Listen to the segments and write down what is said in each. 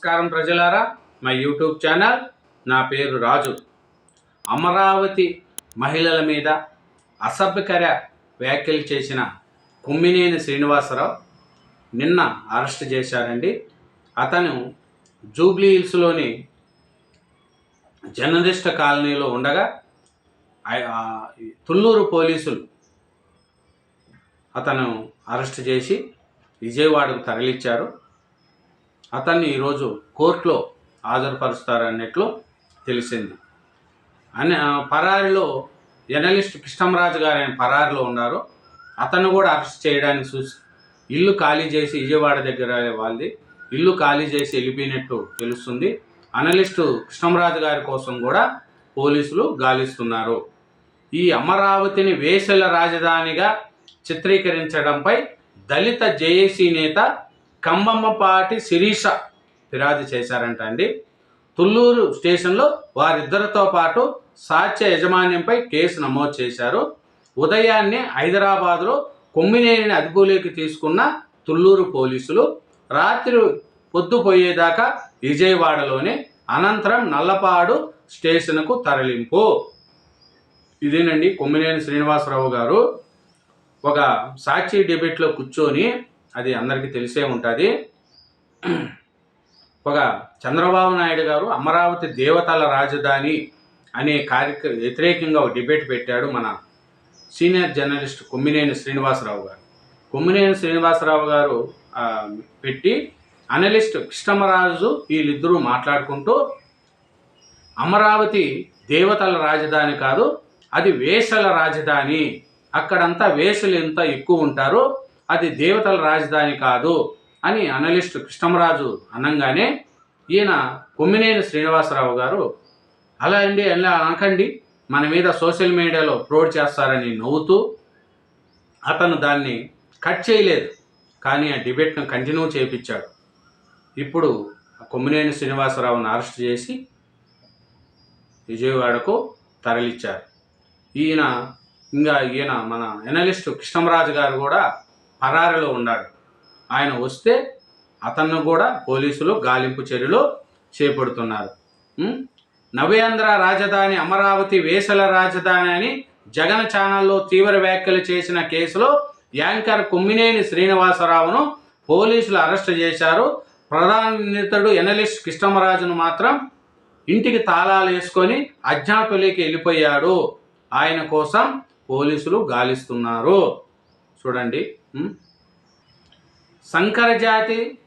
నమస్కారం ప్రజలారా. మా యూట్యూబ్ ఛానల్ నా పేరు రాజు. అమరావతి మహిళల మీద అసభ్యకర వ్యాఖ్యలు చేసిన కుమ్మినేని శ్రీనివాసరావు నిన్న అరెస్ట్ చేశారండి. అతను జూబ్లీ హిల్స్లోని జర్నలిస్ట్ కాలనీలో ఉండగా తుళ్ళూరు పోలీసులు అతను అరెస్ట్ చేసి విజయవాడకు తరలిచ్చారు. అతన్ని ఈరోజు కోర్టులో హాజరుపరుస్తారన్నట్లు తెలిసింది. అని పరారిలో జర్నలిస్ట్ కృష్ణంరాజు గారు ఆయన పరారిలో ఉన్నారు. అతను కూడా అరెస్ట్ చేయడానికి చూసి ఇల్లు ఖాళీ చేసి విజయవాడ దగ్గర వాళ్ళది. ఇల్లు ఖాళీ చేసి వెళ్ళిపోయినట్టు తెలుస్తుంది. అనలిస్టు కృష్ణంరాజు గారి కోసం కూడా పోలీసులు గాలిస్తున్నారు. ఈ అమరావతిని వేసల రాజధానిగా చిత్రీకరించడంపై దళిత జేఏసీ నేత కంబమ్మపాటి శిరీష ఫిర్యాదు చేశారంట అండి. తుళ్ళూరు స్టేషన్లో వారిద్దరితో పాటు సాత్య యజమాన్యంపై కేసు నమోదు చేశారు. ఉదయాన్నే హైదరాబాద్లో కొమ్మినేనిని అదుపులోకి తీసుకున్న తుళ్ళూరు పోలీసులు రాత్రి పొద్దుపోయేదాకా విజయవాడలోనే అనంతరం నల్లపాడు స్టేషన్కు తరలింపు. ఇదేనండి కొమ్మినేని శ్రీనివాసరావు గారు ఒక సాక్షి డిబేట్లో కూర్చొని అది అందరికీ తెలిసే ఉంటుంది. ఒక చంద్రబాబు నాయుడు గారు అమరావతి దేవతల రాజధాని అనే కార్యక్రమ వ్యతిరేకంగా ఒక డిబేట్ పెట్టాడు మన సీనియర్ జర్నలిస్ట్ కొమ్మినేని శ్రీనివాసరావు గారు. కొమ్మినేని శ్రీనివాసరావు గారు పెట్టి అనలిస్ట్ కృష్ణమరాజు వీళ్ళిద్దరూ మాట్లాడుకుంటూ అమరావతి దేవతల రాజధాని కాదు అది వేషల రాజధాని. అక్కడంతా వేషలు ఎంత ఎక్కువ ఉంటారో అది దేవతల రాజధాని కాదు అని అనలిస్ట్ కృష్ణమరాజు అనగానే ఈయన కొమ్మినేని శ్రీనివాసరావు గారు అలా అండి అలా అనకండి. మన మీద సోషల్ మీడియాలో అప్లోడ్ చేస్తారని నవ్వుతూ అతను దాన్ని కట్ చేయలేదు. కానీ ఆ డిబేట్ను కంటిన్యూ చేయించాడు. ఇప్పుడు ఆ కొమ్మినేని శ్రీనివాసరావును అరెస్ట్ చేసి విజయవాడకు తరలిచ్చారు. ఈయన ఇంకా ఈయన మన ఎనలిస్టు కృష్ణమరాజు గారు కూడా పరారిలో ఉన్నాడు. ఆయన వస్తే అతన్ని కూడా పోలీసులు గాలింపు చర్యలు చేపడుతున్నారు. నవ్యాంధ్ర రాజధాని అమరావతి వేసల రాజధాని అని జగన్ ఛానల్లో తీవ్ర వ్యాఖ్యలు చేసిన కేసులో యాంకర్ కుమ్మినేని శ్రీనివాసరావును పోలీసులు అరెస్ట్ చేశారు. ప్రధాన నిందితుడు ఎనలిస్ట్ కృష్ణమరాజును మాత్రం ఇంటికి తాళాలు వేసుకొని అజ్ఞాతులకి వెళ్ళిపోయాడు. ఆయన కోసం పోలీసులు గాలిస్తున్నారు. చూడండి. సంకరజాతి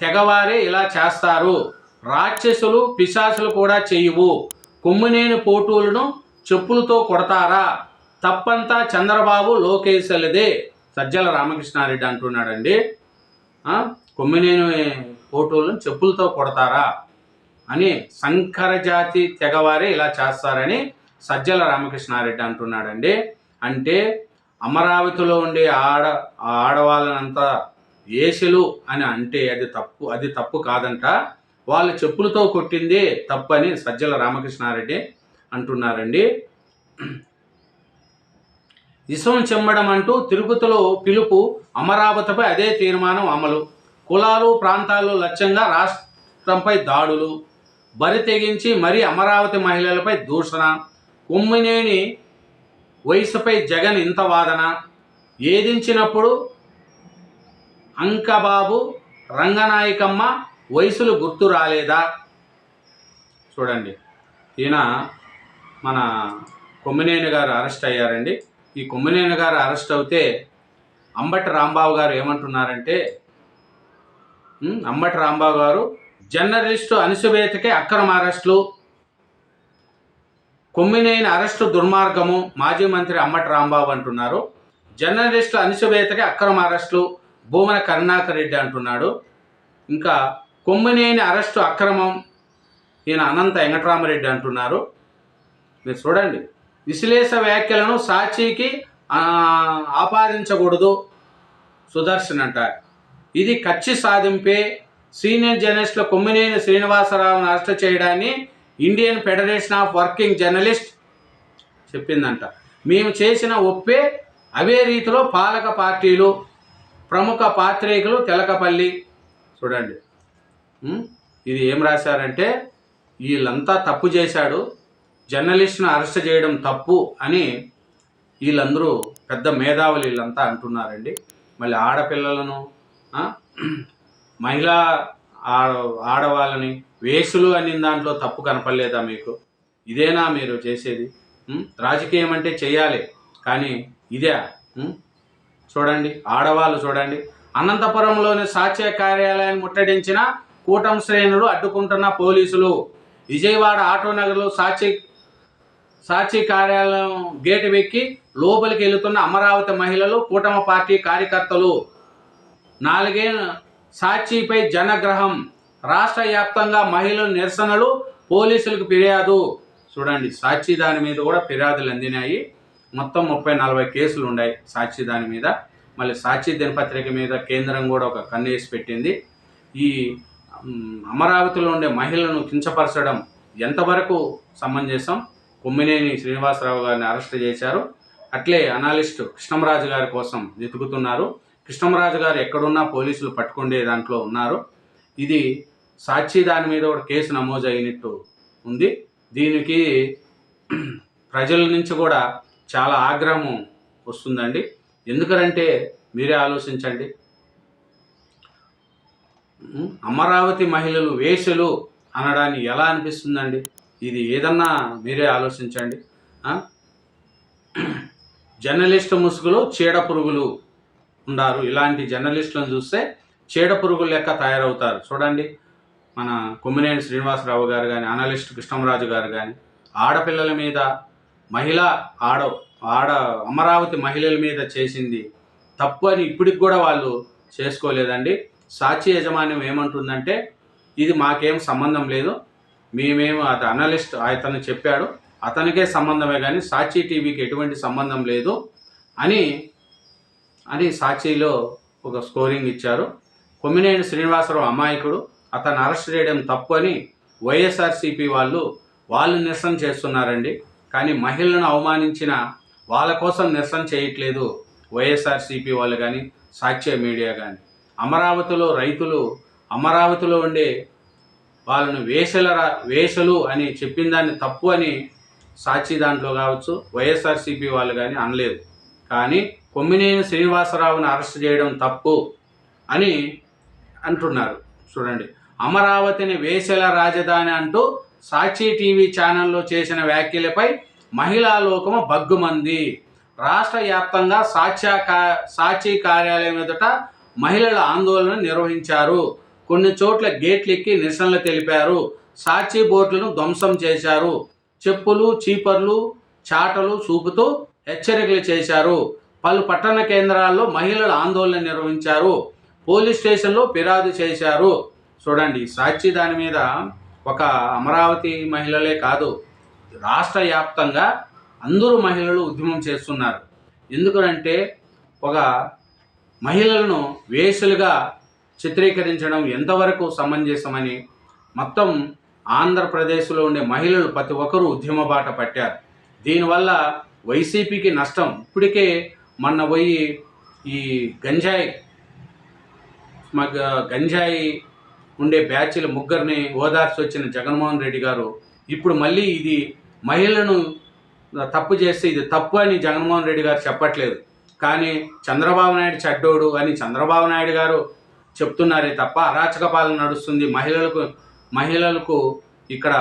తెగవారే ఇలా చేస్తారు. రాక్షసులు పిశాసులు కూడా చేయువు. కొమ్మినేని పోటులను చెప్పులతో కొడతారా? తప్పంతా చంద్రబాబు లోకేశలదే సజ్జల రామకృష్ణారెడ్డి అంటున్నాడండి. కొమ్మినేని పోటోలను చెప్పులతో కొడతారా? అని సంకరజాతి తెగవారే ఇలా చేస్తారని సజ్జల రామకృష్ణారెడ్డి అంటున్నాడండి. అంటే అమరావతిలో ఉండే ఆడ ఆడవాళ్ళనంతా ఏసులు అని అంటే అది తప్పు అది తప్పు కాదంట. వాళ్ళు చెప్పులతో కొట్టింది తప్పు అని సజ్జల రామకృష్ణారెడ్డి అంటున్నారండి. ఇసం చెమ్మడం అంటూ తిరుపతిలో పిలుపు అమరావతిపై అదే తీర్మానం అమలు. కులాలు ప్రాంతాలు లక్ష్యంగా రాష్ట్రంపై దాడులు. బరి తెగించి మరీ అమరావతి మహిళలపై దూషణ. కొమ్మినేని వయసుపై జగన్ ఇంత వాదన? ఏదించినప్పుడు? అంకబాబు రంగనాయకమ్మ వయసులు గుర్తు రాలేదా? చూడండి. ఈయన మన కొమ్మినేని గారు అరెస్ట్ అయ్యారండి. ఈ కొమ్మినేని గారు అరెస్ట్ అవుతే అంబటి రాంబాబు గారు ఏమంటున్నారంటే అంబటి రాంబాబు గారు జర్నలిస్టు అణిసివేతకే అక్రమ అరెస్టులు. కొమ్మినేని అరెస్టు దుర్మార్గము మాజీ మంత్రి అమ్మటి రాంబాబు అంటున్నారు. జర్నలిస్టుల అణిచివేతకి అక్రమ అరెస్టులు భూమన కరుణాకర్ రెడ్డి అంటున్నాడు. ఇంకా కొమ్మినేని అరెస్టు అక్రమం ఈయన అనంత వెంకటరామరెడ్డి అంటున్నారు. మీరు చూడండి. విశ్లేష వ్యాఖ్యలను సాక్షికి ఆపాదించకూడదు. సుదర్శన్ అంటారు. ఇది కచ్చి సాధింపే సీనియర్ జర్నలిస్టుల కొమ్మినేని శ్రీనివాసరావును అరెస్టు చేయడాన్ని Indian federation of working journalist చెప్పిందంట. మేము చేసిన ఒప్పే అవే రీతిలో పాలక పార్టీలు ప్రముఖ పాత్రికులు తెలకపల్లి చూడండి. ఇది ఏం రాశారంటే వీళ్ళంతా తప్పు చేశాడు జర్నలిస్ట్ను అరెస్ట్ చేయడం తప్పు అని వీళ్ళందరూ పెద్ద మేధావులు వీళ్ళంతా అంటున్నారండి. మళ్ళీ ఆడపిల్లలను మహిళా ఆడ ఆడవాళ్ళని వేసులు అని దాంట్లో తప్పు కనపడలేదా మీకు? ఇదేనా మీరు చేసేది? రాజకీయం అంటే చేయాలి కానీ ఇదే చూడండి ఆడవాళ్ళు చూడండి. అనంతపురంలోని సాక్ష్య కార్యాలయాన్ని ముట్టడించిన కూటం శ్రేణులు అడ్డుకుంటున్న పోలీసులు. విజయవాడ ఆటోనగర్లో సాక్షి సాక్షి కార్యాలయం గేటు వెక్కి లోపలికి వెళుతున్న అమరావతి మహిళలు కూటమి పార్టీ కార్యకర్తలు. నాలుగే సాక్షిపై జనగ్రహం. రాష్ట్ర వ్యాప్తంగా మహిళల నిరసనలు పోలీసులకు ఫిర్యాదు. చూడండి సాక్షి దాని మీద కూడా ఫిర్యాదులు అందినాయి. మొత్తం ముప్పై నలభై కేసులు ఉన్నాయి సాక్షి దాని మీద. మళ్ళీ సాక్షి దినపత్రిక మీద కేంద్రం కూడా ఒక కన్ను వేసి పెట్టింది. ఈ అమరావతిలో ఉండే మహిళలను కించపరచడం ఎంతవరకు సమంజసం? కొమ్మినేని శ్రీనివాసరావు గారిని అరెస్ట్ చేశారు. అట్లే అనాలిస్ట్ కృష్ణంరాజు గారి కోసం వెతుకుతున్నారు. కృష్ణంరాజు గారు ఎక్కడున్నా పోలీసులు పట్టుకుండే దాంట్లో ఉన్నారు. ఇది సాక్షి దాని మీద కూడా కేసు నమోదు అయినట్టు ఉంది. దీనికి ప్రజల నుంచి కూడా చాలా ఆగ్రహం వస్తుందండి. ఎందుకంటే మీరే ఆలోచించండి. అమరావతి మహిళలు వేషలు అనడాన్ని ఎలా అనిపిస్తుందండి? ఇది ఏదన్నా మీరే ఆలోచించండి. జర్నలిస్ట్ ముసుగులు చీడ పురుగులు ఉన్నారు ఇలాంటి జర్నలిస్టులను చూస్తే చీడ పురుగుల లెక్క తయారవుతారు. చూడండి మన కొమ్మినేని శ్రీనివాసరావు గారు కానీ అనలిస్ట్ కృష్ణంరాజు గారు కానీ ఆడపిల్లల మీద మహిళ ఆడ ఆడ అమరావతి మహిళల మీద చేసింది తప్పు అని ఇప్పటికి కూడా వాళ్ళు చేసుకోలేదండి. సాక్షి యజమాన్యం ఏమంటుందంటే ఇది మాకేం సంబంధం లేదు. మేమేమో అది అనలిస్ట్ అతను చెప్పాడు. అతనికే సంబంధమే కానీ సాక్షి టీవీకి ఎటువంటి సంబంధం లేదు అని అని సాక్షిలో ఒక స్కోరింగ్ ఇచ్చారు. కొమ్మినేని శ్రీనివాసరావు అమాయకుడు. అతను అరెస్ట్ చేయడం తప్పు అని వైఎస్ఆర్సీపీ వాళ్ళు వాళ్ళు నిరసన చేస్తున్నారండి. కానీ మహిళలను అవమానించిన వాళ్ళ కోసం నిరసన చేయట్లేదు వైఎస్ఆర్సీపీ వాళ్ళు కానీ సాక్ష్య మీడియా కానీ అమరావతిలో రైతులు అమరావతిలో ఉండే వాళ్ళను వేషల వేషలు అని చెప్పిన దాన్ని తప్పు అని సాక్షి దాంట్లో కావచ్చు వైఎస్ఆర్సీపీ వాళ్ళు కానీ అనలేదు. కానీ కొమ్మినేని శ్రీనివాసరావుని అరెస్ట్ చేయడం తప్పు అని అంటున్నారు. చూడండి. అమరావతిని వేసల రాజధాని అంటూ సాక్షి టీవీ ఛానల్లో చేసిన వ్యాఖ్యలపై మహిళా లోకము బగ్గుమంది రాష్ట్ర వ్యాప్తంగా సాక్ష్య కా సాక్షి కార్యాలయం ఎదుట మహిళల ఆందోళన నిర్వహించారు. కొన్ని చోట్ల గేట్లు ఎక్కి నిరసనలు తెలిపారు. సాక్షి బోట్లను ధ్వంసం చేశారు. చెప్పులు చీపర్లు చాటలు చూపుతూ హెచ్చరికలు చేశారు. పలు పట్టణ కేంద్రాల్లో మహిళలు ఆందోళన నిర్వహించారు. పోలీస్ స్టేషన్లో ఫిర్యాదు చేశారు. చూడండి సాక్షి దాని మీద ఒక అమరావతి మహిళలే కాదు రాష్ట్ర వ్యాప్తంగా అందరూ మహిళలు ఉద్యమం చేస్తున్నారు. ఎందుకంటే ఒక మహిళలను వేసులుగా చిత్రీకరించడం ఎంతవరకు సమంజసమని మొత్తం ఆంధ్రప్రదేశ్లో ఉండే మహిళలు ప్రతి ఒక్కరూ ఉద్యమ బాట పట్టారు. దీనివల్ల వైసీపీకి నష్టం. ఇప్పటికే మొన్న పోయి ఈ గంజాయి మగ గంజాయి ఉండే బ్యాచ్ల ముగ్గురిని ఓదార్చి వచ్చిన జగన్మోహన్ రెడ్డి గారు ఇప్పుడు మళ్ళీ ఇది మహిళలను తప్పు చేస్తే ఇది తప్పు అని జగన్మోహన్ రెడ్డి గారు చెప్పట్లేదు. కానీ చంద్రబాబు నాయుడు చెడ్డోడు అని చంద్రబాబు నాయుడు గారు చెప్తున్నారే తప్ప అరాచక పాలన నడుస్తుంది. మహిళలకు మహిళలకు ఇక్కడ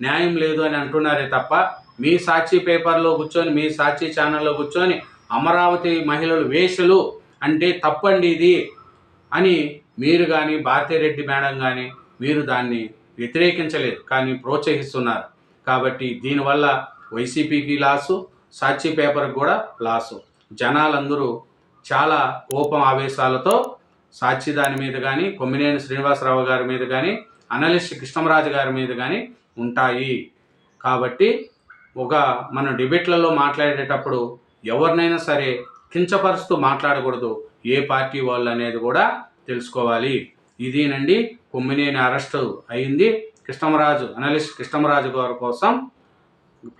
న్యాయం లేదు అని అంటున్నారే తప్ప మీ సాక్షి పేపర్లో కూర్చొని మీ సాక్షి ఛానల్లో కూర్చొని అమరావతి మహిళలు వేషలు అంటే తప్పండి ఇది. అని మీరు కానీ భారతిరెడ్డి మేడం కానీ మీరు దాన్ని వ్యతిరేకించలేదు. కానీ ప్రోత్సహిస్తున్నారు. కాబట్టి దీనివల్ల వైసీపీకి లాసు సాక్షి పేపర్కి కూడా లాసు. జనాలందరూ చాలా కోపం ఆవేశాలతో సాక్షి దాని మీద కానీ కొమ్మినేని శ్రీనివాసరావు గారి మీద కానీ అనలిస్ట్ కృష్ణరాజు గారి మీద కానీ ఉంటాయి. కాబట్టి ఒక మన డిబేట్లలో మాట్లాడేటప్పుడు ఎవరినైనా సరే కించపరుస్తూ మాట్లాడకూడదు. ఏ పార్టీ వాళ్ళు అనేది కూడా తెలుసుకోవాలి. ఇదేనండి కొమ్మినేని అరెస్ట్ అయింది. కృష్ణమరాజు అనలిస్ట్ కృష్ణమరాజు గారి కోసం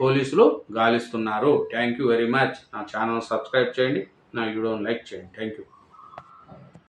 పోలీసులు గాలిస్తున్నారు. థ్యాంక్ యూ వెరీ మచ్ నా ఛానల్ సబ్స్క్రైబ్ చేయండి. నా వీడియోని లైక్ చేయండి. Thank you